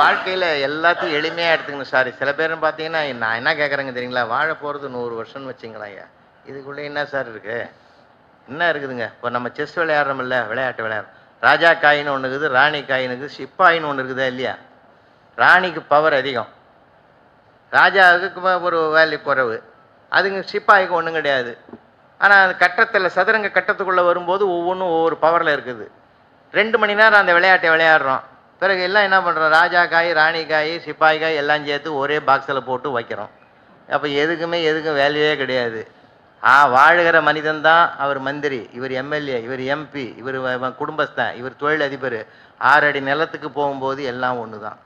வாழ்க்கையில் எல்லாத்தையும் எளிமையாக எடுத்துக்கணும் சார் சில பேரும் பார்த்தீங்கன்னா நான் என்ன கேட்குறேங்க தெரியுங்களா? வாழ போகிறது நூறு வருஷம்னு வச்சுங்களேன் ஐயா. இதுக்குள்ளே என்ன சார் இருக்குது என்ன இருக்குதுங்க? இப்போ நம்ம செஸ் விளையாடுறோம்ல விளையாட்டு விளையாடுறோம் ராஜா காயின்னு ஒன்று இருக்குது ராணி காயின் இருக்குது சிப்பாயின்னு ஒன்று இருக்குதா இல்லையா? ராணிக்கு பவர் அதிகம். ராஜாவுக்கு ஒரு வேல்யூ குறைவு. அதுங்க சிப்பாய்க்கு ஒன்றும் கிடையாது. ஆனால் அந்த கட்டத்தில் சதுரங்க கட்டத்துக்குள்ளே வரும்போது ஒவ்வொன்றும் ஒவ்வொரு பவரில் இருக்குது. ரெண்டு மணி நேரம் அந்த விளையாட்டை விளையாடுறோம். பிறகு எல்லாம் என்ன பண்ணுறோம் ராஜா காய் ராணி காய் சிப்பாய் காய் எல்லாம் சேர்த்து ஒரே பாக்ஸில் போட்டு வைக்கிறோம். அப்போ எதுக்குமே எதுக்கும் வேல்யூவே கிடையாது. ஆ வாழுகிற மனிதன் தான் அவர் மந்திரி இவர் எம்எல்ஏ இவர் எம்பி இவர் குடும்பஸ்தான் இவர் தொழிலதிபர். ஆறு அடி நிலத்துக்கு போகும்போது எல்லாம் ஒன்று தான்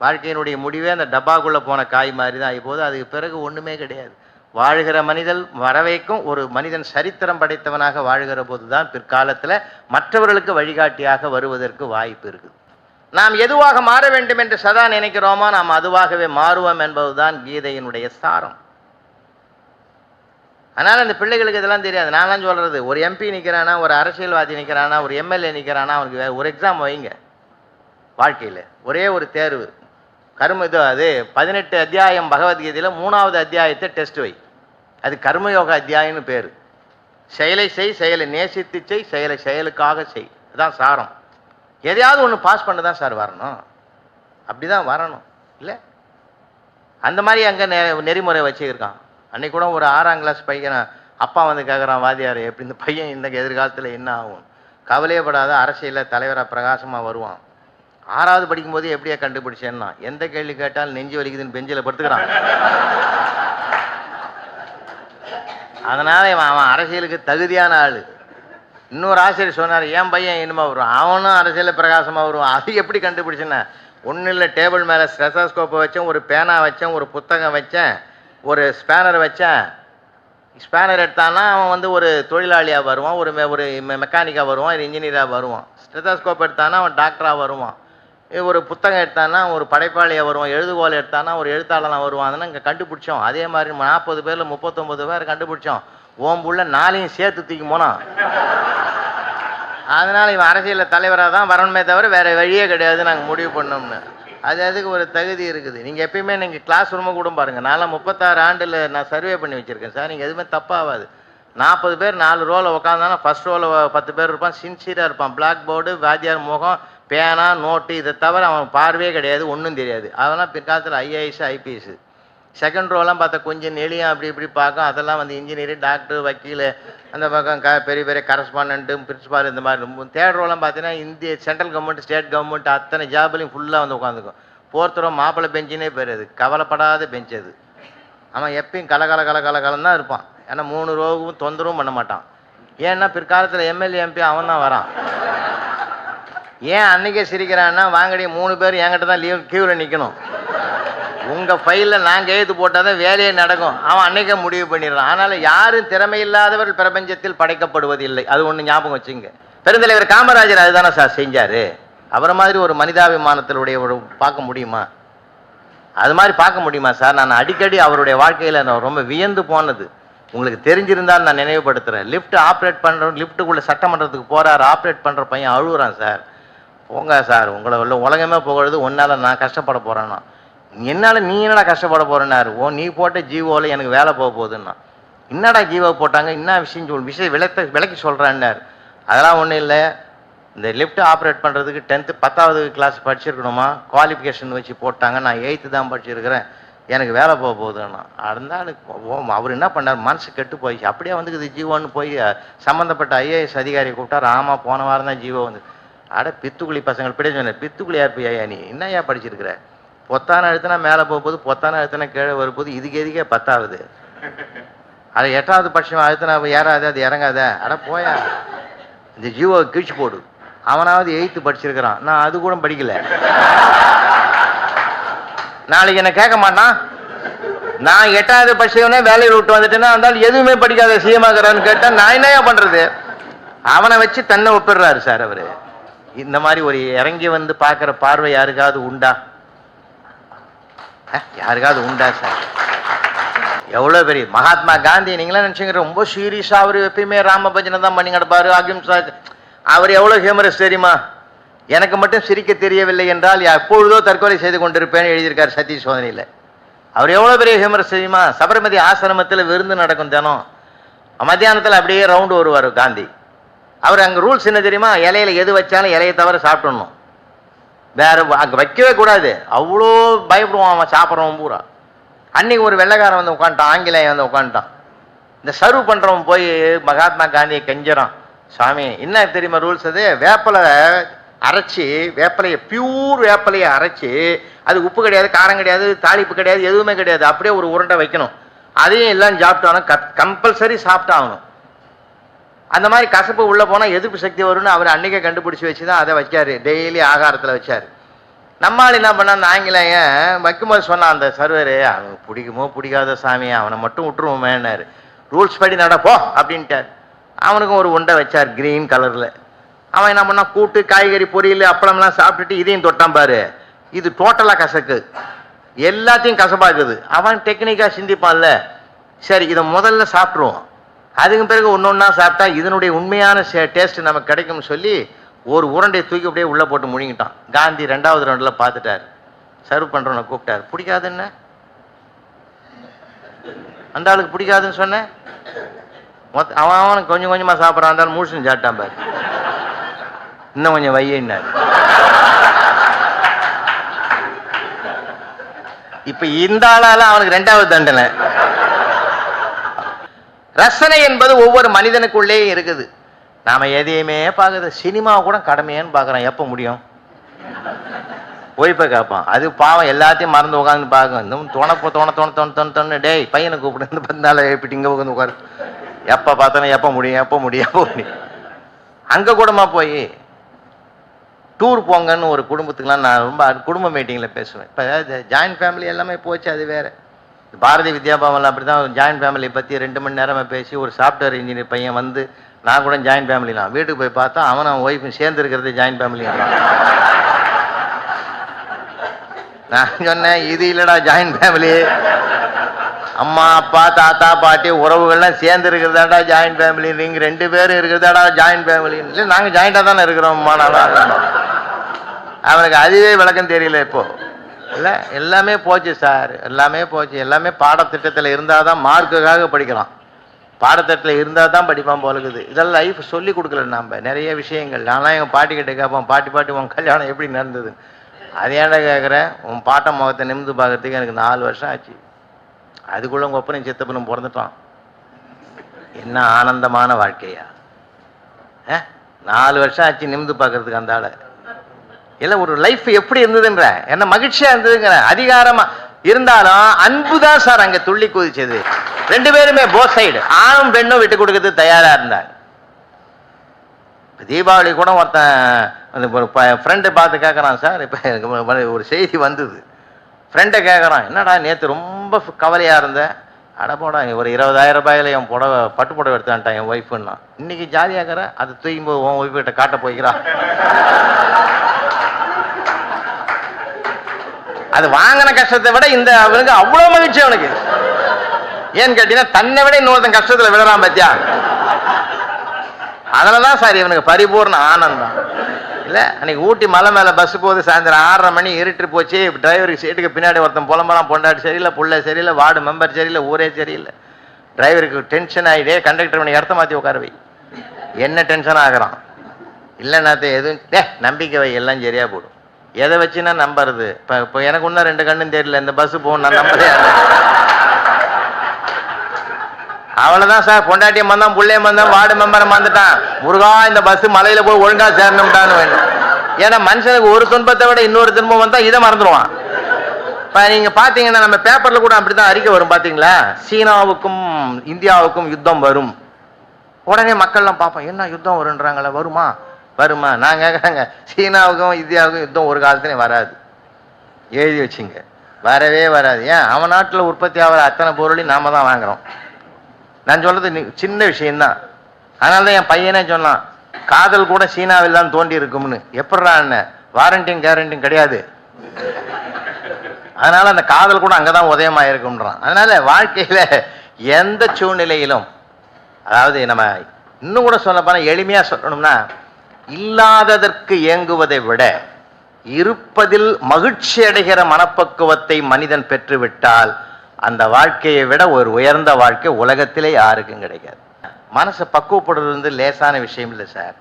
வாழ்க்கையினுடைய முடிவே அந்த டப்பாக்குள்ளே போன காய் மாதிரி தான் இப்போது அதுக்கு பிறகு ஒன்றுமே கிடையாது. வாழ்கிற மனிதன் வரவைக்கும் ஒரு மனிதன் சரித்திரம் படைத்தவனாக வாழ்கிற போது தான் பிற்காலத்தில் மற்றவர்களுக்கு வழிகாட்டியாக வருவதற்கு வாய்ப்பு இருக்குது. நாம் எதுவாக மாற வேண்டும் என்று சதா நினைக்கிறோமோ நாம் அதுவாகவே மாறுவோம் என்பதுதான் கீதையினுடைய சாரம். அதனால் அந்த பிள்ளைகளுக்கு இதெல்லாம் தெரியாது. நான்லாம் சொல்கிறது ஒரு எம்பி நிற்கிறானா ஒரு அரசியல்வாதி நிற்கிறானா ஒரு எம்எல்ஏ நிற்கிறானா அவனுக்கு ஒரு எக்ஸாம் வைங்க. வாழ்க்கையில். ஒரே ஒரு தேர்வு. கர்ம இது அது பதினெட்டு அத்தியாயம் பகவத்கீதையில் மூணாவது அத்தியாயத்தை டெஸ்ட் வை. அது கர்மயோக அத்தியாயம்னு பேர். செயலை செய் செயலை நேசித்து செய் செயலை செயலுக்காக செய். அதுதான் சாரம். எதையாவது ஒன்று பாஸ் பண்ண தான் சார் வரணும். அப்படி தான் வரணும். இல்லை? அந்த மாதிரி அங்கே நெ நெறிமுறை வச்சுருக்கான். அன்னைக்கு கூட ஒரு ஆறாம் கிளாஸ் பையனை அப்பா வந்து கேட்குறான் வாத்தியார் எப்படி இந்த பையன் இந்த எதிர்காலத்தில் என்ன ஆகும்? கவலையப்படாத அரசியலில் தலைவராக பிரகாசமாக வருவான். ஆறாவது படிக்கும்போது எப்படியா கண்டுபிடிச்சேன்னா எந்த கேள்வி கேட்டாலும் நெஞ்சு வலிக்குதுன்னு பெஞ்சில் படுத்துக்கிறான். அதனால் அவன் அரசியலுக்கு தகுதியான ஆள். இன்னொரு ஆசிரியர் சொன்னார் என் பையன் இனிமே வருவான் அவனும் அரசியலில் பிரகாசமாக வருவான். அது எப்படி கண்டுபிடிச்சுன்னா ஒன்றும் இல்லை டேபிள் மேலே ஸ்ட்ரெசாஸ்கோப்பை வச்சேன் ஒரு பேனா வச்சேன் ஒரு புத்தகம் வச்சேன் ஒரு ஸ்பேனர் வச்சேன். ஸ்பேனர் எடுத்தான்னா அவன் வந்து ஒரு தொழிலாளியாக வருவான் ஒரு மெ- ஒரு மெக்கானிக்காக வருவான் ஒரு இன்ஜினியராக வருவான். ஸ்டெத்தாஸ்கோப் எடுத்தானா அவன் டாக்டராக வருவான். ஒரு புத்தகம் எடுத்தானா ஒரு படைப்பாளியாக வருவான் எழுதுகோல் எடுத்தானா ஒரு எழுத்தாளனாக வருவான் அதனால் இங்கே கண்டுபிடிச்சோம். அதே மாதிரி நாற்பது பேரில் முப்பத்தொம்பது பேர் கண்டுபிடிச்சோம். ஓம்புள்ள நாளையும் சேர்த்து தூக்கி போனான் அதனால் இவன் அரசியலில் தலைவராக தான் வரணுமே தவிர வேறு வழியே கிடையாது நாங்கள் முடிவு பண்ணோம்னு. அது அதுக்கு ஒரு தகுதி இருக்குது. நீங்கள் எப்பயுமே நீங்கள் கிளாஸ் ரூமை கூட பாருங்கள் நான்லாம் முப்பத்தாறு ஆண்டில் நான் சர்வே பண்ணி வச்சுருக்கேன். சார் நீங்கள் எதுவுமே தப்பாகாது நாற்பது பேர் நாலு ரோவில் உட்காந்தானா ஃபஸ்ட் ரோவில் பத்து பேர் இருப்பான் சின்சியராக இருப்பான். பிளாக் போர்டு வாத்தியார் முகம் பேனா நோட்டு இதை தவிர அவன் பார்வையே கிடையாது ஒன்றும் தெரியாது. அதெல்லாம் பிற்காலத்தில் ஐஏஎஸ் ஐபிஎஸ் செகண்ட் ரோலாம் பார்த்தா கொஞ்சம் நெளியும் அப்படி இப்படி பார்க்கும். அதெல்லாம் வந்து இன்ஜினியர் டாக்டர் வக்கீல் அந்த பக்கம் க பெரிய பெரிய கரஸ்பாண்டன்ட்டு பிரின்ஸிபால் இந்த மாதிரி தேர்ட் ரோலாம் பார்த்தீங்கன்னா இந்திய சென்ட்ரல் கவர்மெண்ட் ஸ்டேட் கவர்மெண்ட் அத்தனை ஜாப்லையும் ஃபுல்லாக வந்து உட்காந்துக்கும். ஃபோர்த் ரோ மாப்பிள்ளை பெஞ்சுனே பேர் அது. கவலைப்படாத பெஞ்ச் அது. அவன் எப்பயும் கல கல கல கல தான் இருப்பான். ஏன்னா மூணு ரோவும் தொந்தரவும் பண்ண மாட்டான். ஏன்னா பிற்காலத்தில் எம்எல்ஏ எம்பி அவன் தான் வரான். ஏன் அன்னைக்கே சிரிக்கிறான்னா வாங்கடி மூணு பேர் என்கிட்ட தான் லீவ் கியூவில் நிற்கணும் உங்கள் ஃபைலில் நாங்கள் எழுது போட்டால் தான் வேலையே நடக்கும். அவன் அன்னைக்கே முடிவு பண்ணிடுறான். அதனால் யாரும் திறமை இல்லாதவர்கள் பிரபஞ்சத்தில் படைக்கப்படுவதில்லை. அது ஒன்று ஞாபகம் வச்சுங்க. பெருந்தலைவர் காமராஜர் அதுதானே சார் செஞ்சார். அவரை மாதிரி ஒரு மனிதாபிமானத்தினுடைய ஒரு பார்க்க முடியுமா? அது மாதிரி பார்க்க முடியுமா சார் நான் அடிக்கடி அவருடைய வாழ்க்கையில் நான் ரொம்ப வியந்து போனது. உங்களுக்கு தெரிஞ்சிருந்தால் நான் நினைவுபடுத்துகிறேன் லிஃப்ட் ஆப்ரேட் பண்ணுறோம் லிஃப்ட்டுக்குள்ளே சட்டமன்றத்துக்கு போகிறார் ஆப்ரேட் பண்ணுற பையன் அழுகுறான் சார் போங்க சார் உங்களை உள்ள உலகமே போகிறது ஒன்றால் நான் கஷ்டப்பட போகிறேன்னா என்னால் நீ என்னடா கஷ்டப்பட போகிறேன்னாரு ஓ நீ போட்ட ஜீவோவில் எனக்கு வேலை போக போகுதுன்னா. என்னடா ஜீவோ போட்டாங்க? என்ன விஷயம் சொல் விஷயம் விளக்க விளக்கி சொல்கிறான்னாரு அதெல்லாம் ஒன்றும் இல்லை. இந்த லிஃப்ட் ஆப்ரேட் பண்ணுறதுக்கு டென்த்து பத்தாவது கிளாஸ் படிச்சிருக்கணுமா? குவாலிஃபிகேஷன் வச்சு போட்டாங்க. நான் எயித்து தான் படிச்சிருக்கிறேன். எனக்கு வேலை போக போகுதுன்னா. இருந்தாலும் ஓ அவர் என்ன பண்ணார்? மனசு கெட்டு போயிடுச்சு. அப்படியே வந்துக்குது ஜீவோன்னு போய் சம்மந்தப்பட்ட ஐஏஎஸ் அதிகாரியை கூப்பிட்டார். ஆமாம் போன வாரம் தான் ஜீவோ வந்து அட பித்துக்குழி பசங்கள் பிடிச்ச சொன்னேன். பித்துக்குழியா இருப்பியா நீ? என்னய்யா படிச்சிருக்கிற? பொத்தான அழுத்தினா மேலே போகும்போது பொத்தான அழுத்தினா கீழே வரும்போது இதுக்கு எதுக்கே பத்தாவது அது எட்டாவது பட்சம் அழுத்தினா ஏறாத அது இறங்காத. அட போயா. இந்த ஜீவோ கீழ்ச்சி போடு. அவனாவது எயித்து படிச்சிருக்கிறான். நான் அது கூட படிக்கல. நாளைக்கு என்ன கேட்க மாட்டான். நான் எட்டாவது படிச்சவனே வேலையில் விட்டு வந்துட்டேன்னா இருந்தாலும் எதுவுமே படிக்காத சிஎமாக்குறான்னு கேட்டால் நான் என்னையா பண்றது? அவனை வச்சு தன்னை ஒப்பிடுறாரு சார் அவரு. இந்த மாதிரி ஒரு இறங்கி வந்து பார்க்குற பார்வை யாருக்காவது உண்டா? யாருக்காவது உண்டா சார்? எவ்வளோ பெரிய மகாத்மா காந்தி நீங்களே நினச்சிங்க ரொம்ப சீரியஸாக அவர் எப்பயுமே ராம பஜனை தான் பண்ணி கிடப்பாரு அகிம்சா அவர் எவ்வளோ ஹியூமரஸ் தெரியுமா? எனக்கு மட்டும் சிரிக்க தெரியவில்லை என்றால் எப்பொழுதோ தற்கொலை செய்து கொண்டிருப்பேன் எழுதியிருக்கார் சத்தி சோதனையில். அவர் எவ்வளோ பெரிய ஹியூமரஸ் தெரியுமா? சபரமதி ஆசிரமத்தில் விருந்து நடக்கும் தினம். மத்தியானத்தில் அப்படியே ரவுண்டு வருவார் காந்தி. அவர் அங்கே ரூல்ஸ் என்ன தெரியுமா? இலையில எது வச்சாலும் இலையை தவிர சாப்பிடணும். வேற அங்கே வைக்கவே கூடாது. அவ்வளோ பயப்படுவான் அவன் சாப்பிட்றவன் பூரா. அன்னைக்கு ஒரு வெள்ளைக்காரன் வந்து உட்காந்துட்டான் ஆங்கிலேயன் வந்து உட்காந்துட்டான் இந்த சர்வ் பண்ணுறவன் போய் மகாத்மா காந்தியை கெஞ்சிறான். சாமி என்ன தெரியுமா ரூல்ஸ் அது? வேப்பலை அரைச்சி வேப்பலையை பியூர் வேப்பலையை அரைச்சி அது உப்பு கிடையாது காரம் கிடையாது தாளிப்பு கிடையாது எதுவுமே கிடையாது. அப்படியே ஒரு உருண்டை வைக்கணும். அதையும் எல்லாம் சாப்பிட்டாலும் கம்பல்சரி சாப்பிட்டாகணும். அந்த மாதிரி கசப்பு உள்ளே போனால் எதிர்ப்பு சக்தி வரும்னு அவர் அன்னைக்கே கண்டுபிடிச்சி வச்சு தான் அதை வச்சார். டெய்லி ஆகாரத்தில் வச்சார். நம்மால் என்ன பண்ண அந்த ஆங்கிலேயன் வைக்கும்போது சொன்னான் அந்த சர்வரு அவன் பிடிக்குமோ பிடிக்காத சாமி அவனை மட்டும் விட்டுருவோமேனார் ரூல்ஸ் படி நடப்போ அப்படின்ட்டார். அவனுக்கும் ஒரு உண்டை வச்சார் கிரீன் கலரில். அவன் என்ன பண்ணான் கூட்டு காய்கறி பொரியல் அப்பளம்லாம் சாப்பிட்டுட்டு இதையும் தொட்டான் பாரு. இது டோட்டலாக கசக்கு. எல்லாத்தையும் கசப்பாக்குது. அவன் டெக்னிக்காக சிந்திப்பான்ல. சரி இதை முதல்ல சாப்பிட்ருவோம் அதுக்கு பிறகு ஒன்று ஒன்றா சாப்பிட்டா இதனுடைய உண்மையான டேஸ்ட் நமக்கு கிடைக்கும்னு சொல்லி ஒரு உருண்டையை தூக்கி அப்படியே உள்ளே போட்டு முழுங்கிட்டான். காந்தி ரெண்டாவது ரவுண்டில் பார்த்துட்டார். சர்வ் பண்ணுறவனை கூப்பிட்டார். பிடிக்காதுன்னு அந்த ஆளுக்கு பிடிக்காதுன்னு சொன்னேன் மொத்த அவன் அவனுக்கு கொஞ்சம் கொஞ்சமாக சாப்பிட்றான். அந்த ஆள் முழுசுன்னு சாப்பிட்டான் பாரு. இன்னும் கொஞ்சம் வையின்னார். இப்ப இந்த ஆளால அவனுக்கு ரெண்டாவது தண்டனை. ரசனை என்பது ஒவ்வொரு மனிதனுக்குள்ளே இருக்குது. நாம எதையுமே பார்க்குறது சினிமாவை கூட கடமையான்னு பார்க்குறோம். எப்போ முடியும்? போய் போய் கேட்பான். அது பாவம் எல்லாத்தையும் மறந்து உட்காந்து பார்க்கும். இன்னும் தோணப்போ தோண தோண தோண தோண தோணு டேய் பையனை கூப்பிட்டு இந்த பத்து நாள் எழுப்பிட்டு இங்கே உட்காந்து உட்காரு. எப்போ பார்த்தாலும் எப்போ முடியும் எப்போ முடியும் எப்போ முடியும். அங்கே கூடமா போய் டூர் போங்கன்னு ஒரு குடும்பத்துக்குலாம் நான் ரொம்ப குடும்ப மீட்டிங்கில் பேசுவேன். இப்போ ஜாயின்ட் ஃபேமிலி எல்லாமே போச்சு அது வேறு. பாரதி வித்யாபவனில் அப்படி தான் ஜாயின்ட் ஃபேமிலி பற்றி ரெண்டு மணி நேரமாக பேசி ஒரு சாஃப்ட்வேர் இன்ஜினியர் பையன் வந்து நான் கூட ஜாயின்ட் ஃபேமிலி தான். வீட்டுக்கு போய் பார்த்தா அவன் அவன் ஒய்ஃபும் சேர்ந்து இருக்கிறது ஜாயின்ட் ஃபேமிலி நான் சொன்னேன் இது இல்லைடா ஜாயின்ட் ஃபேமிலி அம்மா அப்பா தாத்தா பாட்டி உறவுகள்லாம் சேர்ந்து இருக்கிறதாடா ஜாயின்ட் ஃபேமிலி நீங்கள் ரெண்டு பேரும் இருக்கிறதாடா ஜாயின்ட் ஃபேமிலி இல்லை நாங்கள் ஜாயிண்டாக தானே இருக்கிறோம்மா நான் அவனுக்கு அதுவே விளக்கம் தெரியல இப்போ. இல்லை எல்லாமே போச்சு சார். எல்லாமே போச்சு. எல்லாமே பாடத்திட்டத்தில் இருந்தால் தான் மார்க்குக்காக படிக்கலாம். பாடத்திட்டத்தில் இருந்தால் தான் படிப்பான் போலுக்குது இதெல்லாம் லைஃப் சொல்லி கொடுக்கல நம்ம நிறைய விஷயங்கள். நான்லாம் எங்கள் பாட்டி கிட்ட கேட்போம் பாட்டி பாட்டி உன் கல்யாணம் எப்படி நடந்தது? அது ஏன்டா கேட்குறேன் உன் பாட்டை முகத்தை நிமிந்து பார்க்கறதுக்கு எனக்கு நாலு வருஷம் ஆச்சு. அதுக்குள்ள உங்கள் ஒப்பனும் சித்தப்பனும் பிறந்துட்டான். என்ன ஆனந்தமான வாழ்க்கையா? ஆ? நாலு வருஷம் ஆச்சு நிமிந்து பார்க்கறதுக்கு அந்த ஆளை. இல்லை ஒரு லைஃப் எப்படி இருந்ததுன்ற. என்ன மகிழ்ச்சியா இருந்ததுங்கிற. அதிகாரமா இருந்தாலும் அன்பு தான் சார் அங்கே துள்ளி குதிச்சது. ரெண்டு பேருமே போத் சைடு ஆணும் பெண்ணும் விட்டு கொடுக்கறது தயாரா இருந்தாங்க. இப்போ தீபாவளி கூட ஒருத்தன் அந்த ஒரு ஃப்ரெண்டை பார்த்து கேட்குறான் சார் இப்போ எனக்கு ஒரு செய்தி வந்தது. ஃப்ரெண்டை கேட்குறான் என்னடா நேற்று ரொம்ப கவலையாக இருந்தேன் அட போடா ஒரு இருபதாயிரம் ரூபாயில என் புடவை பட்டு புடவை எடுத்தான்ட்டான் என் ஒய்ஃபுன்னா இன்னைக்கு ஜாலியாகிற அதை தூயும் போது உன் ஒய்ஃபு கிட்ட காட்ட போய்க்கிறான் அது வாங்கின கஷ்டத்தை விட இந்த அவனுக்கு அவ்வளோ மகிழ்ச்சி அவனுக்கு. ஏன்னு கேட்டீங்கன்னா தன்னை விட இன்னொருத்தன் கஷ்டத்தில் விடுறான் பத்தியா? அதில் தான் சார் இவனுக்கு பரிபூர்ண ஆனந்தம். இல்லை அன்னைக்கு ஊட்டி மலை மேலே பஸ் போகுது சாயந்தரம் ஆறரை மணி இருட்டு போச்சு டிரைவருக்கு சீட்டுக்கு பின்னாடி ஒருத்தன் புலம்பெல்லாம் பொண்டாட்டி சரியில்லை புள்ள சரியில்லை வார்டு மெம்பர் சரியில்லை ஊரே சரியில்லை. டிரைவருக்கு டென்ஷன் ஆகிடே கண்டக்டர் மணி இடத்த மாற்றி உட்கார வை. என்ன டென்ஷன் ஆகிறான்? இல்லைன்னாத்த எதுவும் டே நம்பிக்கை வை எல்லாம் சரியா போடும். எதை வச்சுன்னா நம்புறது? இப்போ இப்போ எனக்கு இன்னும் ரெண்டு கண்ணும் தெரியல இந்த பஸ் போகும் நான் நம்பதே அவ்வளவுதான் சார் பொண்டாட்டியம் வந்தான் புள்ளையம் வந்தான் வார்டு மெம்பரை வந்துட்டான் முருகா இந்த பஸ் மலையில போய் ஒழுங்கா சேரணும்டான்னு வேணும். ஏன்னா மனுஷனுக்கு ஒரு துன்பத்தை விட இன்னொரு துன்பம் வந்தா இதை மறந்துடுவான் இப்ப நீங்க பாத்தீங்கன்னா நம்ம பேப்பர்ல கூட அப்படிதான் அறிக்கை வரும் பாத்தீங்களா? சீனாவுக்கும் இந்தியாவுக்கும் யுத்தம் வரும். உடனே மக்கள்லாம் பார்ப்போம் என்ன யுத்தம் வருன்றாங்களே வருமா? வருமா? நான் கேட்குறேங்க சீனாவுக்கும் இந்தியாவுக்கும் யுத்தம் ஒரு காலத்துலையும் வராது. எழுதி வச்சுங்க. வரவே வராது. ஏன்? அவன் நாட்டில் உற்பத்தி ஆகிற அத்தனை பொருளையும் நாம தான் வாங்குறோம். நான் சொல்றது சின்ன விஷயம்தான். அதனால தான் என் பையனே சொன்னான் காதல் கூட சீனாவில் தான் தோண்டி இருக்கும்னு. எப்படா என்ன? வாரண்டியும் கேரண்டியும் கிடையாது. அதனால அந்த காதல் கூட அங்கதான் உதயமாக இருக்கும்ன்றான் அதனால வாழ்க்கையில் எந்த சூழ்நிலையிலும் அதாவது நம்ம இன்னும் கூட சொல்ல போனால் எளிமையாக சொல்லணும்னா இல்லாததற்கு ஏங்குவதை விட இருப்பதில் மகிழ்ச்சி அடைகிற மனப்பக்குவத்தை மனிதன் பெற்றுவிட்டால் அந்த வாழ்க்கையை விட ஒரு உயர்ந்த வாழ்க்கை உலகத்திலே யாருக்கும் கிடைக்காது. மனசை பக்குவப்படுறது வந்து லேசான விஷயம் இல்லை சார்.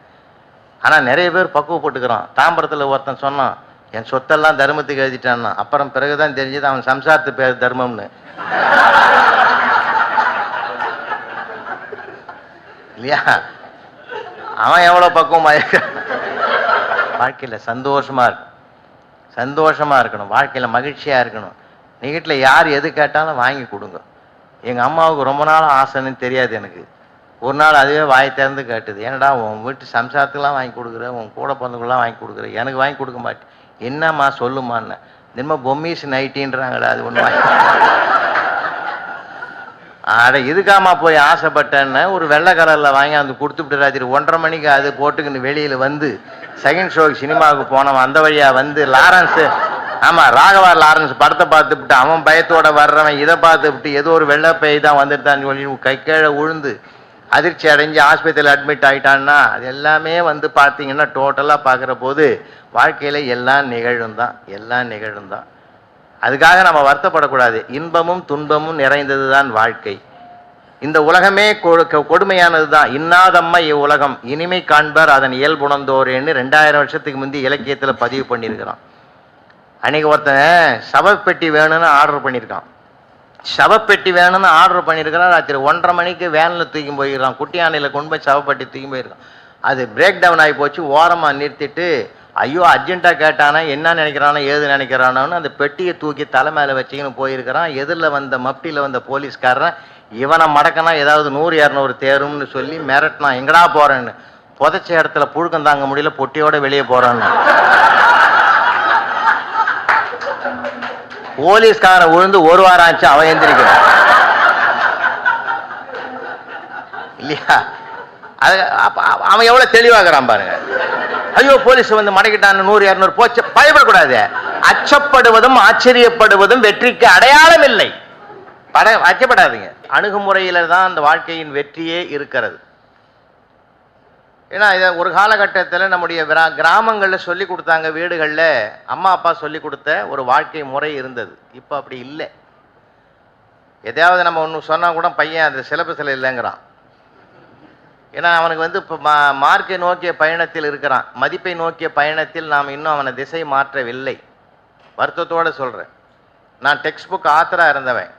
ஆனால் நிறைய பேர் பக்குவப்பட்டுக்கிறோம். தாம்பரத்தில் ஒருத்தன் சொன்னான் என் சொத்தெல்லாம் தர்மத்துக்கு எழுதிட்டான்னா அப்புறம் பிறகுதான் தெரிஞ்சது அவன் சம்சாரத்து பேர் தர்மம்னு. இல்லையா? அவன் எவ்வளோ பக்குவமாக இருக்கான்? வாழ்க்கையில் சந்தோஷமாக இருக்கும் சந்தோஷமா இருக்கணும். வாழ்க்கையில் மகிழ்ச்சியாக இருக்கணும். நீ வீட்டில் யார் எது கேட்டாலும் வாங்கி கொடுங்க. எங்கள் அம்மாவுக்கு ரொம்ப நாள் ஆசைன்னு தெரியாது எனக்கு. ஒரு நாள் அதுவே வாய் திறந்து கேட்டுது ஏன்டா உன் வீட்டு சம்சாரத்துக்குலாம் வாங்கி கொடுக்குற உன் கூட பிறந்தவங்களாம் வாங்கி கொடுக்குற எனக்கு வாங்கி கொடுக்க மாட்டேன். என்னம்மா சொல்லுமான்னு. தினம பொம்மிஸ் நைட்டின்றாங்களே அது ஒன்று வாங்கி அட இதுக்காமா போய் ஆசைப்பட்டேன்னு ஒரு வெள்ளை கலரில் வாங்கி அந்த கொடுத்துட்டு ராத்திரி ஒன்றரை மணிக்கு அது போட்டுக்கின்னு வெளியில் வந்து செகண்ட் ஷோக்கு சினிமாவுக்கு போனவன் அந்த வழியாக வந்து லாரன்ஸு ஆமாம் ராகவா லாரன்ஸ் படத்தை பார்த்துவிட்டு அவன் பயத்தோட வர்றவன் இதை பார்த்துவிட்டு ஏதோ ஒரு வெள்ளை பேய் தான் வந்துட்டான்னு சொல்லி கை கீழே உழுந்து அதிர்ச்சி அடைஞ்சு ஆஸ்பத்திரியில் அட்மிட் ஆகிட்டான்னா அது எல்லாமே வந்து பார்த்தீங்கன்னா டோட்டலாக பார்க்குற போது வாழ்க்கையில் எல்லாம் நிகழும் தான் எல்லாம் நிகழும் தான் அதுக்காக நம்ம வருத்தப்படக்கூடாது. இன்பமும் துன்பமும் நிறைந்தது தான் வாழ்க்கை. இந்த உலகமே கொடுமையானது தான் இன்னாதம்மா இவ்வுலகம். இனிமை காண்பார் அதன் இயல்புணர்ந்தோரேன்னு ரெண்டாயிரம் வருஷத்துக்கு முந்தி இலக்கியத்தில் பதிவு பண்ணியிருக்கிறான். அன்னைக்கு ஒருத்தன் சவப்பெட்டி வேணும்னு ஆர்டர் பண்ணியிருக்கான். சவப்பெட்டி வேணும்னு ஆர்டர் பண்ணியிருக்கிறான். ராத்திரி ஒன்றரை மணிக்கு வேனில் தூக்கி போயிருக்கான் குட்டி யானையில் கொண்டு போய் சவப்பெட்டி தூக்கி போயிருக்கான். அது பிரேக் டவுன் ஆகி போச்சு. ஓரமாக நிறுத்திட்டு ஐயோ அர்ஜென்ட்டாக கேட்டானா என்ன நினைக்கிறானோ ஏது நினைக்கிறானோன்னு அந்த பெட்டியை தூக்கி தலை மேலே வச்சுக்கின்னு போயிருக்கிறான். எதிரில் வந்த மப்டியில் வந்த போலீஸ்காரன் இவனை மடக்கனா ஏதாவது நூறு இரநூறு தேரும்னு சொல்லி மிரட்டினான். எங்கடா போகிறேன்னு புதைச்ச இடத்துல புழுக்கம் தாங்க முடியல பொட்டியோட வெளியே போகிறான்னு போலீஸ்காரன் விழுந்து ஒரு வாரம் ஆச்சு அவன் எந்திரிக்கிறான். இல்லையா? அது அப்போ அவ- அவன் எவ்வளோ தெளிவாகிறான் பாருங்க. ஐயோ போலீஸ் வந்து மடக்கிட்டான்னு நூறு இரநூறு போச்சு. பயப்படக்கூடாது. அச்சப்படுவதும் ஆச்சரியப்படுவதும் வெற்றிக்கு அடையாளம் இல்லை. பட அச்சப்படாதீங்க. அணுகுமுறையில தான் அந்த வாழ்க்கையின் வெற்றியே இருக்கிறது. ஏன்னா இதை ஒரு காலகட்டத்தில் நம்முடைய கிரா கிராமங்களில் சொல்லி கொடுத்தாங்க வீடுகளில் அம்மா அப்பா சொல்லி கொடுத்த ஒரு வாழ்க்கை முறை இருந்தது. இப்போ அப்படி இல்லை. எதையாவது நம்ம ஒன்று சொன்னால் கூட பையன் அது சிலபஸில் இல்லைங்கிறான். ஏன்னா அவனுக்கு வந்து இப்போ மா மார்க்கை நோக்கிய பயணத்தில் இருக்கிறான். மதிப்பை நோக்கிய பயணத்தில் நாம் இன்னும் அவனை திசை மாற்றவில்லை. வருத்தத்தோடு சொல்கிறேன் நான் டெக்ஸ்ட் புக் ஆத்தராக இருந்தவன்.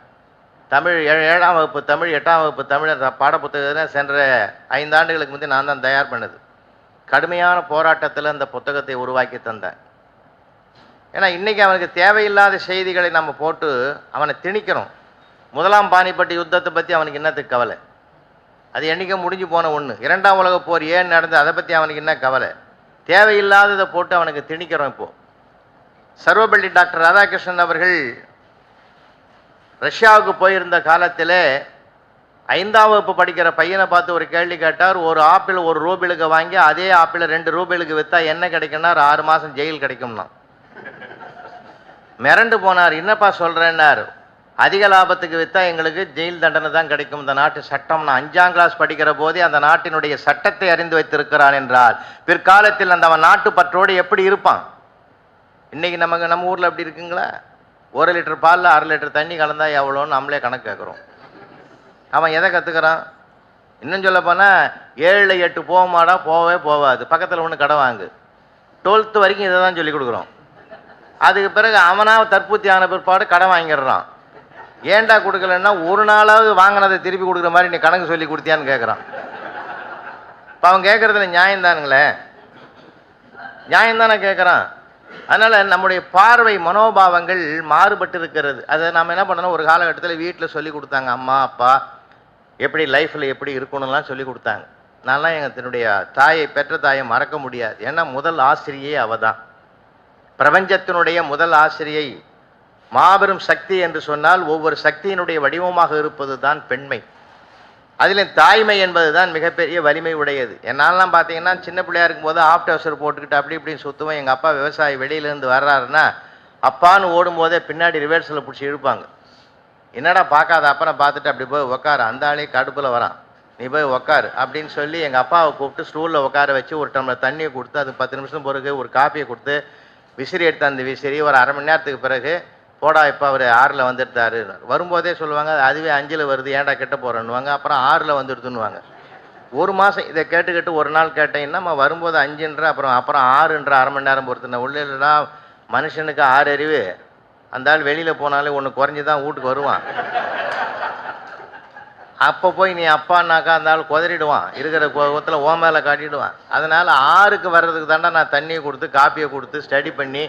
தமிழ் ஏழாம் வகுப்பு தமிழ் எட்டாம் வகுப்பு தமிழ் பாடப்புத்தகத்தை சென்ற ஐந்தாண்டுகளுக்கு முந்தைய நான் தான் தயார் பண்ணது. கடுமையான போராட்டத்தில் அந்த புத்தகத்தை உருவாக்கி தந்தேன். ஏன்னா இன்றைக்கி அவனுக்கு தேவையில்லாத செய்திகளை நம்ம போட்டு அவனை திணிக்கிறோம். முதலாம் பானிப்பட்டி யுத்தத்தை பற்றி அவனுக்கு என்னத்துக்கு கவலை? அது என்னைக்கோ முடிஞ்சு போன ஒன்று இரண்டாம் உலக போர் ஏன் நடந்தது அதை பற்றி அவனுக்கு என்ன கவலை? தேவையில்லாததை போட்டு அவனுக்கு திணிக்கிறோம் இப்போது சர்வபள்ளி டாக்டர் ராதாகிருஷ்ணன் அவர்கள் ரஷ்யாவுக்கு போயிருந்த காலத்தில் ஐந்தாம் வகுப்பு படிக்கிற பையனை பார்த்து ஒரு கேள்வி கேட்டார். ஒரு ஆப்பிள் ஒரு ரூபிலுக்கு வாங்கி அதே ஆப்பிளை ரெண்டு ரூபிலுக்கு விற்றா என்ன கிடைக்கும்னா ஆறு மாதம் ஜெயில் கிடைக்கும்னா மிரண்டு போனார். என்னப்பா சொல்கிறேன்னார் அதிக லாபத்துக்கு விற்றா எங்களுக்கு ஜெயில் தண்டனை தான் கிடைக்கும். இந்த நாட்டு சட்டம் நான் அஞ்சாம் கிளாஸ் படிக்கிற போதே அந்த நாட்டினுடைய சட்டத்தை அறிந்து வைத்திருக்கிறான் என்றால் பிற்காலத்தில் அந்த அவன் நாட்டு பற்றோடு எப்படி இருப்பான்? இன்றைக்கி நமக்கு நம்ம ஊரில் அப்படி இருக்குங்களா? ஒரு லிட்டர் பாலில் அரை லிட்டர் தண்ணி கலந்தா எவ்வளோன்னு நம்மளே கணக்கு கேட்குறோம். அவன் எதை கற்றுக்கிறான் இன்னும் சொல்ல போனால் ஏழில் எட்டு போகமாடா போகவே போகாது. பக்கத்தில் ஒன்று கடை வாங்கு. டுவெல்த்து வரைக்கும் இதை தான் சொல்லி கொடுக்குறோம். அதுக்கு பிறகு அவனாக தற்பூத்தி ஆன பிற்பாடு கடன் வாங்கிடுறான். ஏன்டா கொடுக்கலன்னா ஒரு நாளாவது வாங்கினதை திருப்பி கொடுக்குற மாதிரி நீ கணக்கு சொல்லி கொடுத்தியான்னு கேட்குறான் இப்போ அவன் கேட்குறதுல நியாயம் தானுங்களே. நியாயம் தானே கேட்குறான் அதனால் நம்முடைய பார்வை மனோபாவங்கள் மாறுபட்டு இருக்கிறது அதை நம்ம என்ன பண்ணணும்? ஒரு காலகட்டத்தில் வீட்டில் சொல்லி கொடுத்தாங்க. அம்மா அப்பா எப்படி லைஃப்பில் எப்படி இருக்கணும்லாம் சொல்லி கொடுத்தாங்க. நான்லாம் எங்கள் தன்னுடைய தாயை பெற்ற தாயை மறக்க முடியாது. ஏன்னா முதல் ஆசிரியே அவ தான் பிரபஞ்சத்தினுடைய முதல் ஆசிரியை மாபெரும் சக்தி என்று சொன்னால் ஒவ்வொரு சக்தியினுடைய வடிவமாக இருப்பது தான் பெண்மை. அதிலும் தாய்மை என்பது தான் மிகப்பெரிய வலிமை உடையது. என்னாலாம் பார்த்தீங்கன்னா சின்ன பிள்ளையா இருக்கும்போது ஆஃப் டவசர் போட்டுக்கிட்டு அப்படி இப்படின்னு சுற்றுவோம் எங்கள் அப்பா விவசாயி வெளியிலேருந்து வர்றாருன்னா அப்பான்னு ஓடும்போதே பின்னாடி ரிவர்ஸில் பிடிச்சி இழுப்பாங்க. என்னடா பார்க்காத அப்புறம் பார்த்துட்டு அப்படி போய் உக்கார. அந்த ஆளே கடுப்பில் வரான். நீ போய் உக்காரு அப்படின்னு சொல்லி எங்கள் அப்பாவை கூப்பிட்டு ஸ்டூலில் உட்கார வச்சு ஒரு டம்ளர் தண்ணியை கொடுத்து அது பத்து நிமிஷம் பிறகு ஒரு காப்பியை கொடுத்து விசிறி எடுத்து அந்த விசிறி ஒரு அரை மணி நேரத்துக்கு பிறகு போடா இப்போ அவர் ஆறில் வந்துட்டாரு. வரும்போதே சொல்லுவாங்க அதுவே அஞ்சில் வருது ஏன்டா கெட்ட போகிறேன்னுவாங்க அப்புறம் ஆறில் வந்துடுதுன்னுவாங்க ஒரு மாதம் இதை கேட்டுக்கிட்டு ஒரு நாள் கேட்டீங்கன்னா நம்ம வரும்போது அஞ்சுன்ற அப்புறம் அப்புறம் ஆறுன்ற அரை மணி நேரம் பொறுத்துன உள்ள மனுஷனுக்கு ஆறு அறிவு. அந்த ஆள் வெளியில் போனாலே ஒன்று குறைஞ்சி தான் வீட்டுக்கு வருவான். அப்போ போய் நீ அப்பான்னாக்கா அந்த ஆள் குதறிடுவான். இருக்கிற கோபத்தில் ஓ மேலே காட்டிடுவான். அதனால் ஆறுக்கு வர்றதுக்கு தாண்டா நான் தண்ணியை கொடுத்து காப்பியை கொடுத்து ஸ்டடி பண்ணி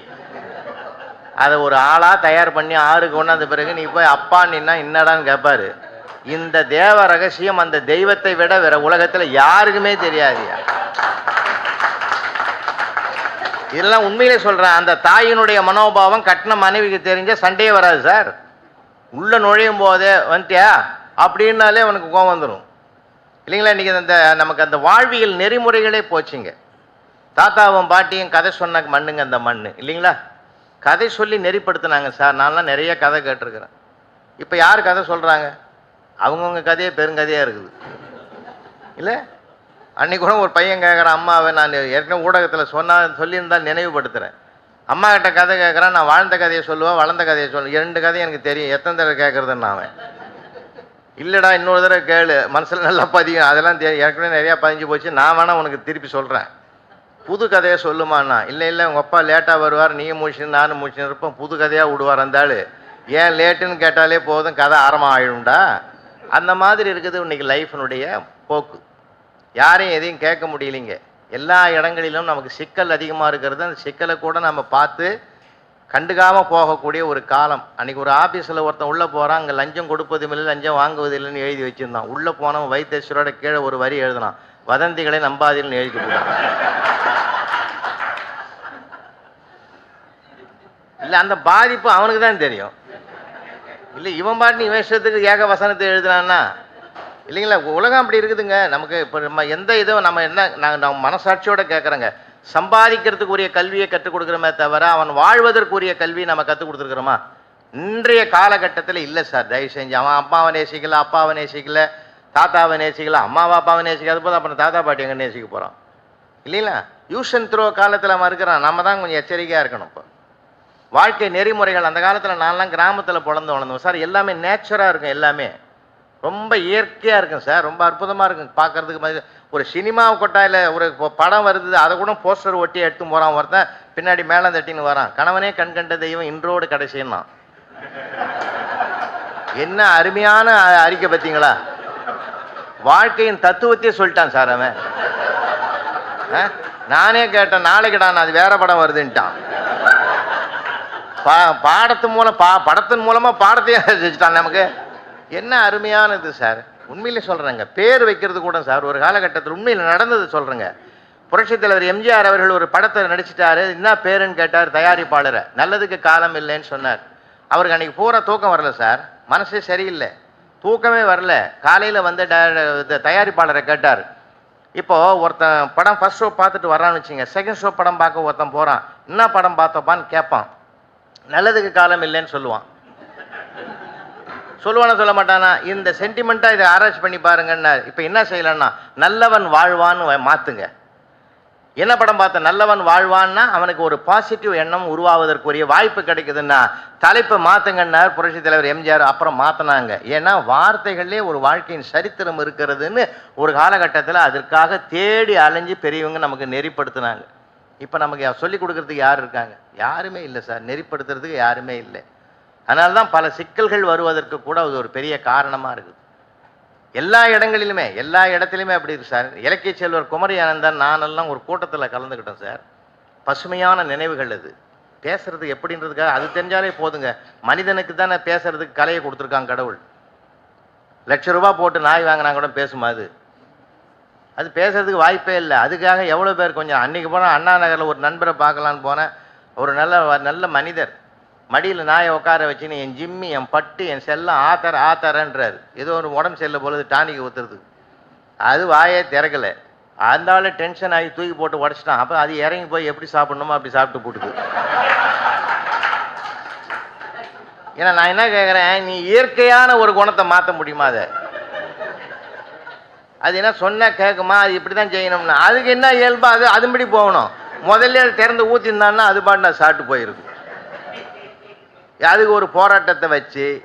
அதை ஒரு ஆளாக தயார் பண்ணி ஆறு கொண்டாந்த பிறகு நீ போய் அப்பா நின்னா என்னடான்னு கேட்பாரு இந்த தேவ ரகசியம் அந்த தெய்வத்தை விட வேற உலகத்தில் யாருக்குமே தெரியாதியா. இதெல்லாம் உண்மையிலே சொல்கிறேன் அந்த தாயினுடைய மனோபாவம் கட்டின மனைவிக்கு தெரிஞ்ச சண்டையே வராது சார். உள்ளே நுழையும் போதே வந்துட்டியா? அப்படின்னாலே அவனுக்கு கோவம் வந்துடும் இல்லைங்களா? இன்றைக்கி அந்த நமக்கு அந்த வாழ்வியல் நெறிமுறைகளே போச்சுங்க. தாத்தாவும் பாட்டியும் கதை சொன்ன மண்ணுங்க அந்த மண் இல்லைங்களா? கதை சொல்லி நெறிப்படுத்தினாங்க சார். நான்லாம் நிறைய கதை கேட்டிருக்கிறேன். இப்போ யார் கதை சொல்கிறாங்க அவங்கவுங்க கதையே பெருங்கதையாக இருக்குது. இல்லை? அன்னைக்கு கூட ஒரு பையன் கேட்குறான் அம்மாவை நான் ஏற்கனவே ஊடகத்தில் சொன்னால் சொல்லியிருந்தால் நினைவுபடுத்துகிறேன் அம்மா கிட்ட கதை கேட்குறான் நான் வாழ்ந்த கதையை சொல்லுவேன் வளர்ந்த கதையை சொல்லுவேன் இரண்டு கதையும் எனக்கு தெரியும். எத்தனை தடவை கேட்குறதுன்னு அவன். இல்லைடா இன்னொரு தடவை கேளு. மனசில் நல்லா பதியும். அதெல்லாம் தெரியும் ஏற்கனவே நிறையா பதிஞ்சு போச்சு. நான் வேணால் உனக்கு திருப்பி சொல்கிறேன் புது கதையை சொல்லுமாண்ணா. இல்லை இல்லை உங்கள் அப்பா லேட்டாக வருவார் நீயும் முடிச்சுன்னு நானும் முடிச்சுன்னு இருப்போம் புது கதையாக விடுவார் அந்த ஏன் லேட்டுன்னு கேட்டாலே போதும் கதை ஆரம்பம் ஆயிடும்டா அந்த மாதிரி இருக்குது இன்னைக்கு லைஃபினுடைய போக்கு. யாரையும் எதையும் கேட்க முடியலைங்க. எல்லா இடங்களிலும் நமக்கு சிக்கல் அதிகமாக இருக்கிறது. அந்த சிக்கலை கூட நம்ம பார்த்து கண்டுக்காமல் போகக்கூடிய ஒரு காலம். அன்றைக்கி ஒரு ஆஃபீஸில் ஒருத்தன் உள்ளே போகிறான் அங்கே லஞ்சம் கொடுப்பதும் இல்லை லஞ்சம் வாங்குவதில்லைன்னு எழுதி வச்சுருந்தான். உள்ளே போனவன் வைத்தேஸ்வரோட கீழே ஒரு வரி எழுதினான். வதந்திகளை நம்பாதீர்கள் எழுதி போட்டான் இல்லை அந்த பாதிப்பு அவனுக்கு தான் தெரியும். இல்லை இவன் பாட்டு இவன் இஷ்டத்துக்கு ஏக வசனத்தை எழுதுனான்னா இல்லைங்களா உலகம் அப்படி இருக்குதுங்க. நமக்கு இப்போ நம்ம எந்த இதுவும் நம்ம என்ன நாங்கள் நம்ம மனசாட்சியோட கேட்குறோங்க சம்பாதிக்கிறதுக்குரிய கல்வியை கற்றுக் கொடுக்குறோமே தவிர அவன் வாழ்வதற்குரிய கல்வியை நம்ம கற்றுக் கொடுத்துருக்குறோமா? இன்றைய காலகட்டத்தில் இல்லை சார். தயவு செஞ்சு அவன் அம்மாவை நேசிக்கல அப்பாவை நேசிக்கல. தாத்தாவை நேசிக்கல அம்மாவா அப்பாவை நேசிக்காத போது அப்புறம் தாத்தா பாட்டி எங்கே நேசிக்க போகிறோம் இல்லைங்களா? யூஸ் அண்ட் த்ரோ காலத்தில் அவன் இருக்கிறான். நம்ம தான் கொஞ்சம் எச்சரிக்கையாக இருக்கணும் இப்போ. வாழ்க்கை நெறிமுறைகள் அந்த காலத்தில் நான்லாம் கிராமத்தில் பிறந்து வளர்ந்தோம் சார் எல்லாமே நேச்சுராக இருக்கும் எல்லாமே. ரொம்ப இயற்கையாக இருக்கும் சார். ரொம்ப அற்புதமாக இருக்கும். பார்க்கறதுக்கு மாதிரி ஒரு சினிமா கொட்டாயில் ஒரு படம் வருது அதை கூட போஸ்டர் ஒட்டி எடுத்து போகிறான் ஒருத்தன். பின்னாடி மேலே தட்டின்னு வரான். கணவனே கண் கண்ட தெய்வம் இன்றோடு கடைசின்னா. என்ன அருமையான அறிக்கை பார்த்தீங்களா? வாழ்க்கையின் தத்துவத்தையே சொல்லிட்டான் சார் அவன். ஆ? நானே கேட்டேன் நாளைக்குடா நான் அது வேற படம் வருதுன்ட்டான். பா பாடத்து மூலம் பா படத்தின் மூலமாக பாடத்தையே ரசிச்சிட்டான் நமக்கு. என்ன அருமையானது சார். உண்மையிலே சொல்கிறேங்க பேர் வைக்கிறது கூட சார் ஒரு காலகட்டத்தில் உண்மையில் நடந்தது சொல்கிறேங்க புரட்சித் தலைவர் எம்ஜிஆர் அவர்கள் ஒரு படத்தை நடிச்சிட்டாரு. என்ன பேருன்னு கேட்டார் தயாரிப்பாளரை. நல்லதுக்கு காலம் இல்லைன்னு சொன்னார். அவருக்கு அன்னைக்கு பூரா தூக்கம் வரல சார். மனசே சரியில்லை. தூக்கமே வரல. காலையில் வந்து ட- இது தயாரிப்பாளரை கேட்டார். இப்போது ஒருத்தன் படம் ஃபஸ்ட் ஷோ பார்த்துட்டு வரான்னு வச்சுங்க செகண்ட் ஷோ படம் பார்க்க ஒருத்தன் போகிறான் என்ன படம் பார்த்தப்பான்னு கேட்பான். நல்லதுக்கு காலம் இல்லைன்னு சொல்லுவான். சொல்லுவானா சொல்ல மாட்டானா? இந்த சென்டிமெண்ட்டாக இதை ஆராய்ச்சி பண்ணி பாருங்கன்னா இப்போ என்ன செய்யலான்னா நல்லவன் வாழ்வான்னு மாற்றுங்க என்ன படம் பார்த்த நல்லவன் வாழ்வான்னா அவனுக்கு ஒரு பாசிட்டிவ் எண்ணம் உருவாவதற்குரிய வாய்ப்பு கிடைக்குதுன்னா தலைப்பை மாத்துங்கன்னார் புரட்சி தலைவர் எம்ஜிஆர். அப்புறம் மாத்தினாங்க. ஏன்னா வார்த்தைகள்லேயே ஒரு வாழ்க்கையின் சரித்திரம் இருக்கிறதுன்னு ஒரு காலகட்டத்தில் அதற்காக தேடி அலைஞ்சு பெரியவங்க நமக்கு நெறிப்படுத்தினாங்க. இப்போ நமக்கு சொல்லிக் கொடுக்கறதுக்கு யார் இருக்காங்க? யாருமே இல்லை சார். நெறிப்படுத்துறதுக்கு யாருமே இல்லை. அதனால தான் பல சிக்கல்கள் வருவதற்கு கூட அது ஒரு பெரிய காரணமாக இருக்குது. எல்லா இடங்களிலுமே எல்லா இடத்துலையுமே அப்படி இருக்கு சார். இலக்கிய செல்வர் குமரி ஆனந்தன் நானெல்லாம் ஒரு கூட்டத்தில் கலந்துக்கிட்டோம் சார். பசுமையான நினைவுகள் அது. பேசுறது எப்படின்றதுக்காக அது தெரிஞ்சாலே போதுங்க. மனிதனுக்கு தானே பேசுறதுக்கு கலையை கொடுத்துருக்காங்க கடவுள். லட்ச ரூபா போட்டு நாய் வாங்கினா கூட பேசுமா அது? அது பேசுறதுக்கு வாய்ப்பே இல்லை. அதுக்காக எவ்வளோ பேர் கொஞ்சம் அன்னைக்கு போனால் அண்ணா நகரில் ஒரு நண்பரை பார்க்கலான்னு போனேன். ஒரு நல்ல நல்ல மனிதர். மடியில் நாயை உட்கார வச்சுன்னு என் ஜிம்மி என் பட்டு என் செல்லம் ஆத்தர ஆத்தரன்றார். ஏதோ ஒரு உடம்பு செல்ல பொழுது டானிக்கு ஊற்றுறது அது வாயே திறக்கலை. அந்த டென்ஷன் ஆகி தூக்கி போட்டு உடச்சிட்டான். அப்போ அது இறங்கி போய் எப்படி சாப்பிடணுமோ அப்படி சாப்பிட்டு போட்டுது. ஏன்னா நான் என்ன கேட்குறேன் நீ இயற்கையான ஒரு குணத்தை மாற்ற முடியுமா அதை? அது என்ன சொன்ன கேட்குமா அது இப்படி தான் செய்யணும்னு. அதுக்கு என்ன இயல்பா? அது அதுபடி போகணும். முதல்ல திறந்து ஊற்றிருந்தான்னா அது பாட்டு நான் சாப்பிட்டு போயிருக்கும் அதுக்கு ஒரு போராட்டத்தை வச்சு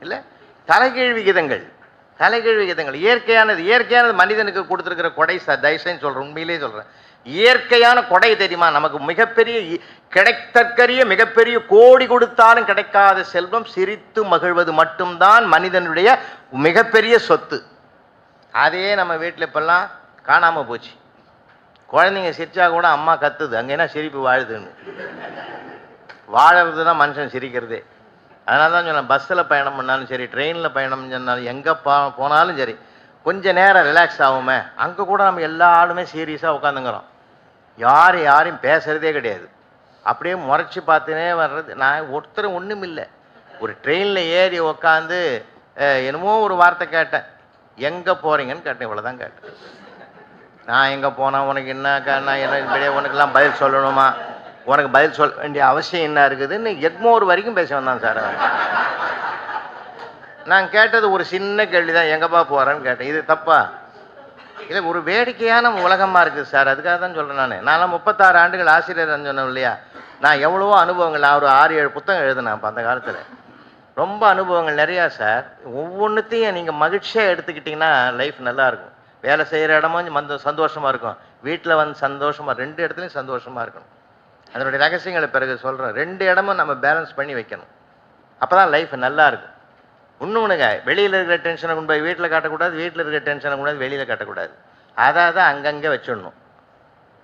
இல்லை? தலைகீழ் விகிதங்கள். தலைகீழ் விகிதங்கள். இயற்கையானது இயற்கையானது மனிதனுக்கு கொடுத்துருக்கிற கொடை ச தயசைன்னு சொல்கிறேன் உண்மையிலேயே சொல்கிறேன் இயற்கையான கொடை தெரியுமா? நமக்கு மிகப்பெரிய இ- கிடைத்தற்கரிய மிகப்பெரிய கோடி கொடுத்தாலும் கிடைக்காத செல்வம் சிரித்து மகிழ்வது மட்டும்தான் மனிதனுடைய மிகப்பெரிய சொத்து. அதே நம்ம வீட்டில் இப்பெல்லாம் காணாமல் போச்சு. குழந்தைங்க சிரிச்சா கூட அம்மா கத்துது அங்கே என்ன சிரிப்பு வாழுதுன்னு. வாழறது தான் மனுஷன் சிரிக்கிறதே. அதனால தான் சொன்னேன் பஸ்ஸில் பயணம் பண்ணாலும் சரி ட்ரெயினில் பயணம் சொன்னாலும் எங்கே போ போனாலும் சரி கொஞ்சம் நேரம் ரிலாக்ஸ் ஆகுமே. அங்கே கூட நம்ம எல்லா ஆளுமே சீரியஸாக உட்காந்துங்கிறோம் யார் யாரையும் பேசுகிறதே கிடையாது. அப்படியே முறைச்சி பார்த்துனே வர்றது நான் ஒருத்தரும் ஒன்றும் இல்லை. ஒரு ட்ரெயினில் ஏறி உக்காந்து என்னமோ ஒரு வார்த்தை கேட்டேன். எங்கே போகிறீங்கன்னு கேட்டேன் இவ்வளோ தான் கேட்டேன். நான் எங்கே போனால் உனக்கு என்ன நான் என்ன இப்படியே உனக்கெல்லாம் பதில் சொல்லணுமா? உனக்கு பதில் சொல்ல வேண்டிய அவசியம் என்ன இருக்குதுன்னு எக்மோர் வரைக்கும் பேச வந்தான் சார் நான் கேட்டது ஒரு சின்ன கேள்வி தான் எங்கப்பா போகிறேன்னு கேட்டேன். இது தப்பா? இல்லை ஒரு வேடிக்கையான உலகமாக இருக்குது சார். அதுக்காக தான் சொல்கிறேன் நான். நான்லாம் முப்பத்தாறு ஆண்டுகள் ஆசிரியர் சொன்னேன் இல்லையா? நான் எவ்வளவோ அனுபவங்கள் நான் ஒரு ஆறு ஏழு புத்தகம் எழுதினேன் அப்போ அந்த காலத்தில். ரொம்ப அனுபவங்கள் நிறையா சார். ஒவ்வொன்றுத்தையும் நீங்கள் மகிழ்ச்சியாக எடுத்துக்கிட்டிங்கன்னா லைஃப் நல்லாயிருக்கும் வேலை செய்கிற இடமும் மந்த சந்தோஷமாக இருக்கும். வீட்டில் வந்து சந்தோஷமாக ரெண்டு இடத்துலையும் சந்தோஷமாக இருக்கணும். அதனுடைய ரகசியங்களை பிறகு சொல்கிறேன் ரெண்டு இடமும் நம்ம பேலன்ஸ் பண்ணி வைக்கணும். அப்போ தான் லைஃப் நல்லா இருக்கும். இன்னொன்றுங்க வெளியில் இருக்கிற டென்ஷனை கொண்டு போய் வீட்டில் காட்டக்கூடாது வீட்டில் இருக்கிற டென்ஷனை கொண்டு போய் வெளியில் காட்டக்கூடாது. அதை தான் அங்கங்கே வச்சிடணும்.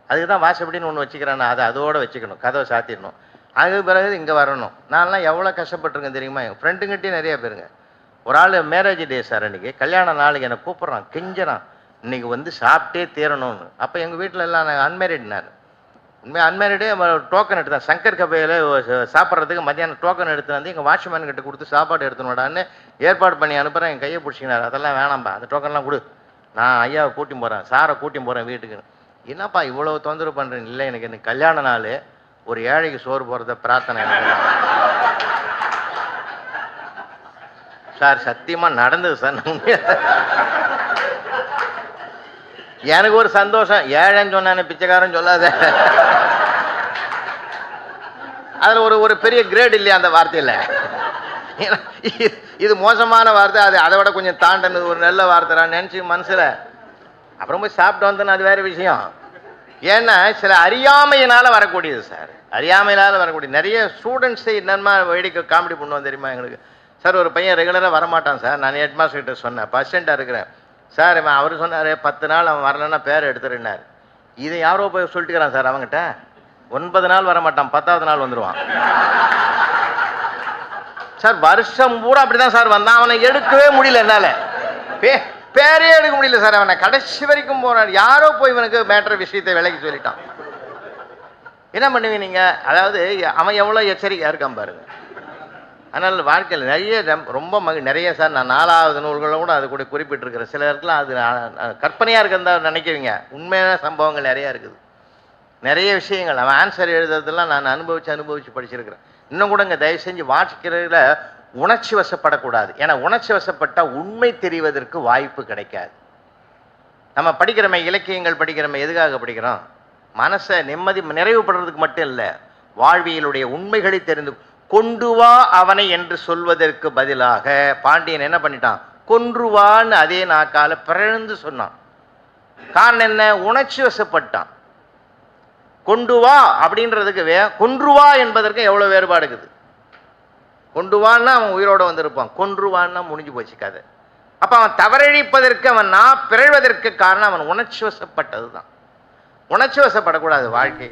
அதுக்கு தான் வாசப்படின்னு ஒன்று வச்சுக்கிறானா அதை அதோட வச்சுக்கணும். கதவை சாத்திடணும். அதுக்கு பிறகு இங்கே வரணும். நான்லாம் எவ்வளோ கஷ்டப்பட்டுருக்கேன் தெரியுமா? என் ஃப்ரெண்டுங்கிட்டே நிறையா பேருங்க. ஒரு ஆள் மேரேஜ் டே சார் அன்றைக்கி கல்யாண நாளுக்கு என்னை கூப்பிட்றான் கெஞ்சறான். இன்னைக்கு வந்து சாப்பிட்டே தீரணும்னு. அப்போ எங்கள் வீட்டில் எல்லாம் நாங்கள் அன்மேரிட் நான். உண்மையாக அன்மேரிடே டோக்கன் எடுத்தேன் சங்கர் கபையில் சாப்பிட்றதுக்கு மத்தியானம் டோக்கன் எடுத்து வந்து எங்கள் வாட்ச்மேன் கிட்ட கொடுத்து சாப்பாடு எடுத்துனோடான்னு ஏற்பாடு பண்ணி அனுப்புகிறேன் என் கையை பிடிச்சிக்கினார். அதெல்லாம் வேணாம்பா. அந்த டோக்கன்லாம் கொடு. நான் ஐயாவை கூட்டி போகிறேன் சாரை கூட்டி போகிறேன் வீட்டுக்குன்னு என்னப்பா இவ்வளோ தொந்தரவு பண்ணுறேன் இல்லை எனக்கு எனக்கு கல்யாண நாள். ஒரு ஏழைக்கு சோறு போகிறத பிரார்த்தனை எனக்கு. சார் சத்தியமாக நடந்தது சார். நான் எனக்கு ஒரு சந்தோஷம். ஏழைன்னு சொன்னானே பிச்சைக்காரன் சொல்லாத. அதில் ஒரு ஒரு பெரிய கிரேட் இல்லையா அந்த வார்த்தையில்? ஏன்னா, இது- மோசமான வார்த்தை. அது அதை விட கொஞ்சம் தாண்டனது. ஒரு நல்ல வார்த்தை நினச்சி மனசில். அப்புறம் போய் சாப்பிட்டு வந்தேன்னு அது வேறு விஷயம். ஏன்னா சில அறியாமையினால் வரக்கூடியது சார். அறியாமையினால் வரக்கூடிய நிறைய ஸ்டூடெண்ட்ஸை என்னமா வேடிக்கை காமெடி பண்ணுவோம் தெரியுமா எங்களுக்கு? சார் ஒரு பையன் ரெகுலராக வரமாட்டான் சார். நான் ஹெட் சொன்னேன். பர்சண்ட்டாக இருக்கிறேன். சார் இவன் அவர் சொன்னார் பத்து நாள் அவன் வரலன்னா பேர் எடுத்துருன்னார். இதை யாரோ போய் சொல்லிட்டுக்கிறான் சார் அவங்ககிட்ட ஒன்பது நாள் வரமாட்டான் பத்தாவது நாள் வந்துடுவான் சார் வருஷம் பூரா அப்படிதான் சார் வந்தான். அவனை எடுக்கவே முடியல என்னால. பே பேரே எடுக்க முடியல சார் அவனை. கடைசி வரைக்கும் போனான் யாரோ போய் இவனுக்கு மேட்ரு விஷயத்தை விலகி சொல்லிட்டான். என்ன பண்ணுவீங்க நீங்கள் அதாவது அவன் எவ்வளோ எச்சரிக்கையாக இருக்கான் பாருங்கள் அதனால் வாழ்க்கையில் நிறைய ரொம்ப- மகி நிறைய சார் நான் நாலாவது நூல்களை கூட அது கூட குறிப்பிட்டிருக்கிறேன். சில இடத்துல அது கற்பனையாக இருக்கிறதா நினைக்கிறீங்க. உண்மையான சம்பவங்கள் நிறையா இருக்குது. நிறைய விஷயங்கள் அவன் ஆன்சர் எழுதுறதெல்லாம் நான் அனுபவித்து அனுபவித்து படிச்சிருக்கிறேன். இன்னும் கூட இங்கே தயவு செஞ்சு வாசிக்கிறதுல உணர்ச்சி வசப்படக்கூடாது. ஏன்னா உணர்ச்சி வசப்பட்டால் உண்மை தெரிவதற்கு வாய்ப்பு கிடைக்காது. நம்ம படிக்கிறோமே இலக்கியங்கள் படிக்கிறோமே எதுக்காக படிக்கிறோம்? மனசை நிம்மதி நிறைவுபடுறதுக்கு மட்டும் இல்லை வாழ்வியலுடைய உண்மைகளை தெரிந்து கொண்டு வா அவனை என்று சொல்வதற்கு பதிலாக பாண்டியன் என்ன பண்ணிட்டான்? கொன்றுவான்னு அதே நாக்கால பிறழ்ந்து சொன்னான். காரணம் என்ன? உணர்ச்சி வசப்பட்டான். கொண்டு வா அப்படின்றதுக்கு வே கொன்று வா என்பதற்கு எவ்வளோ வேறுபாடு இருக்குது? கொண்டு வான்னா அவன் உயிரோட வந்திருப்பான். கொன்றுவான்னா முடிஞ்சு போச்சு கதை. அப்போ அவன் தவறழிப்பதற்கு அவன் நான் பிறழ்வதற்கு காரணம் அவன் உணர்ச்சி வசப்பட்டது தான் உணர்ச்சி வசப்படக்கூடாது வாழ்க்கை.